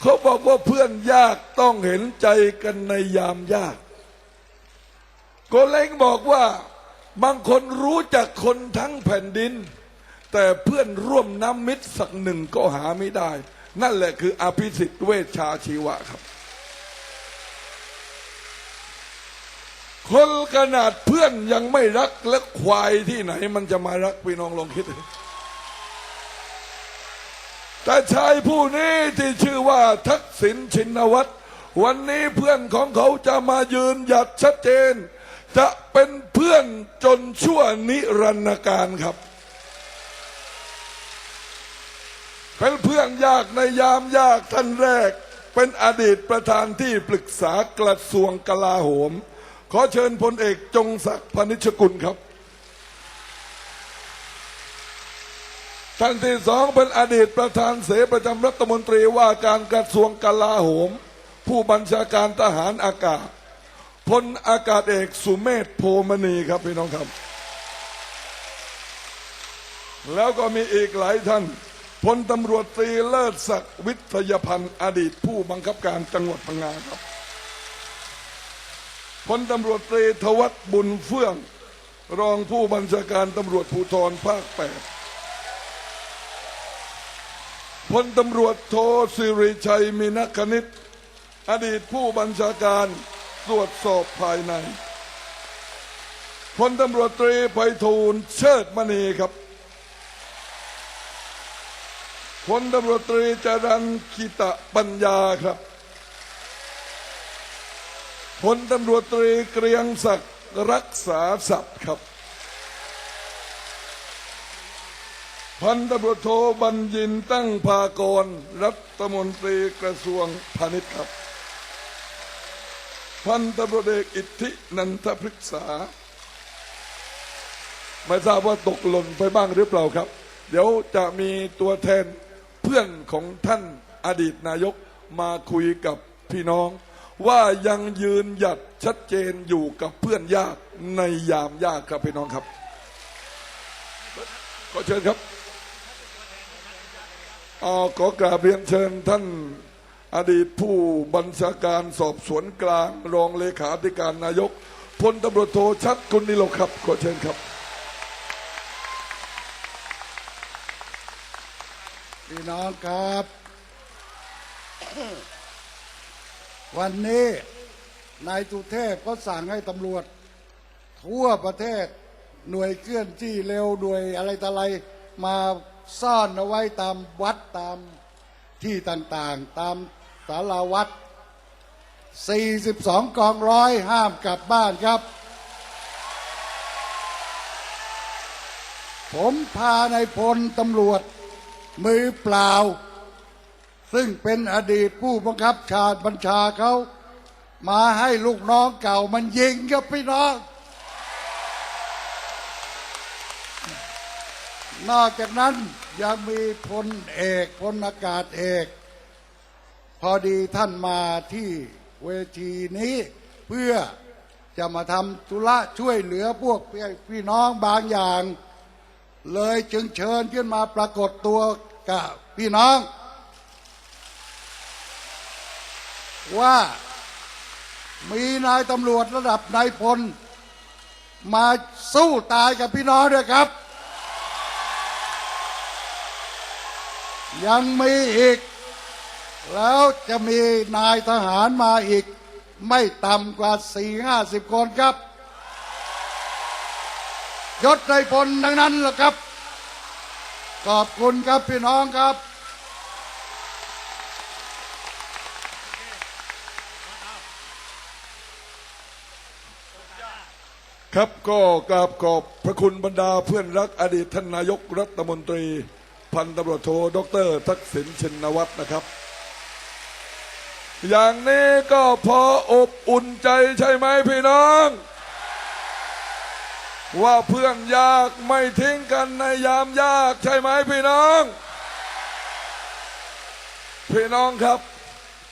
เขาบอกว่าเพื่อนยากต้องเห็นใจกันในยามยากโกเล้งบอกว่าบางคนรู้จักคนทั้งแผ่นดิน แต่เพื่อนร่วมน้ำมิตรสักหนึ่งก็หาไม่ได้ นั่นแหละคืออภิสิทธิ์เวชชาชีวะครับ คนขนาดเพื่อนยังไม่รักและควายที่ไหนมันจะมารักพี่น้องลองคิดดู แต่ชายผู้นี้ที่ชื่อว่าทักษิณชินวัตรวันนี้เพื่อนของเขาจะมายืนหยัดชัดเจน จะเป็นเพื่อนจนชั่วนิรันดร์การครับ เป็นเพื่อนยากในยามยากท่านแรก เป็นอดีตประธานที่ปรึกษากระทรวงกลาโหม ขอเชิญพลเอกจงศักดิ์พนิชกุลครับ ท่านที่สองเป็นอดีตประธานเสประจำรัฐมนตรีว่าการกระทรวงกลาโหม ผู้บัญชาการทหารอากาศพลอากาศเอกสุเมธโพมณีครับพี่น้องครับ แล้วก็มีอีกหลายท่านพลตำรวจตรีเลิศศักดิ์วิทยพันธ์อดีตผู้บังคับการจังหวัดพังงาครับพลตำรวจตรีทวัตบุญเฟื่อง รองผู้บัญชาการตำรวจภูธรภาคแปด พลตำรวจโทสิริชัยมีนักคณิต อดีตผู้บัญชาการตรวจสอบภายใน พลตำรวจตรีไพฑูรย์เชิดมณีครับ พลตำรวจตรีจรันคิตะปัญญาครับ พลตำรวจตรีเกรียงศักดิ์รักษาศัพท์ครับ พันตำรวจโทบัญญินตั้งภากร รัฐมนตรีกระทรวงพาณิชย์ครับพันตำรวจเอกอิทธินันทพฤกษา ไม่ทราบว่าตกหล่นไปบ้างหรือเปล่าครับ เดี๋ยวจะมีตัวแทนเพื่อนของท่านอดีตนายกมาคุยกับพี่น้อง ว่ายังยืนหยัดชัดเจนอยู่กับเพื่อนยากในยามยากครับพี่น้องครับ ขอเชิญครับ อขอกราบเรียนเชิญท่านอดีตผู้บัญชาการสอบสวนกลาง รองเลขาธิการนายกพลตำรวจโทชัดกุลนิโลครับ ขอเชิญครับพี่น้องครับ วันนี้นายสุเทพก็สั่งให้ตำรวจ ทั่วประเทศหน่วยเคลื่อนที่เร็วหน่วยอะไรต่ออะไรมา ซ่อนเอาไว้ตามวัดตามที่ต่างๆ ตามสารวัด42 กองร้อยห้ามกลับบ้านครับ ผมพานายพลตำรวจ มือเปล่า ซึ่งเป็นอดีตผู้บังคับชาบัญชาเขา มาให้ลูกน้องเก่ามันยิงครับพี่น้อง นอกจากนั้นยังมีพลเอกพลอากาศเอก พอดีท่านมาที่เวทีนี้เพื่อจะมาทำธุระช่วยเหลือพวกพี่น้องบางอย่าง เลยจึงเชิญขึ้นมาปรากฏตัวกับพี่น้อง ว่ามีนายตำรวจระดับนายพล มาสู้ตายกับพี่น้องด้วยครับ ยังมีอีก แล้วจะมีนายทหารมาอีก ไม่ต่ำกว่าสี่ห้าสิบคนครับ ยศในพลทั้งนั้นแหละครับ ขอบคุณครับพี่น้องครับครับก็กราบขอบพระคุณบรรดาเพื่อนรักอดีตท่านนายกรัฐมนตรี พันตำรวจโทดรทักษิณชินวัตรนะครับ อย่างนี้ก็พออบอุ่นใจใช่ไหมพี่น้อง ว่าเพื่อนยากไม่ทิ้งกันในยามยากใช่ไหมพี่น้อง พี่น้องครับ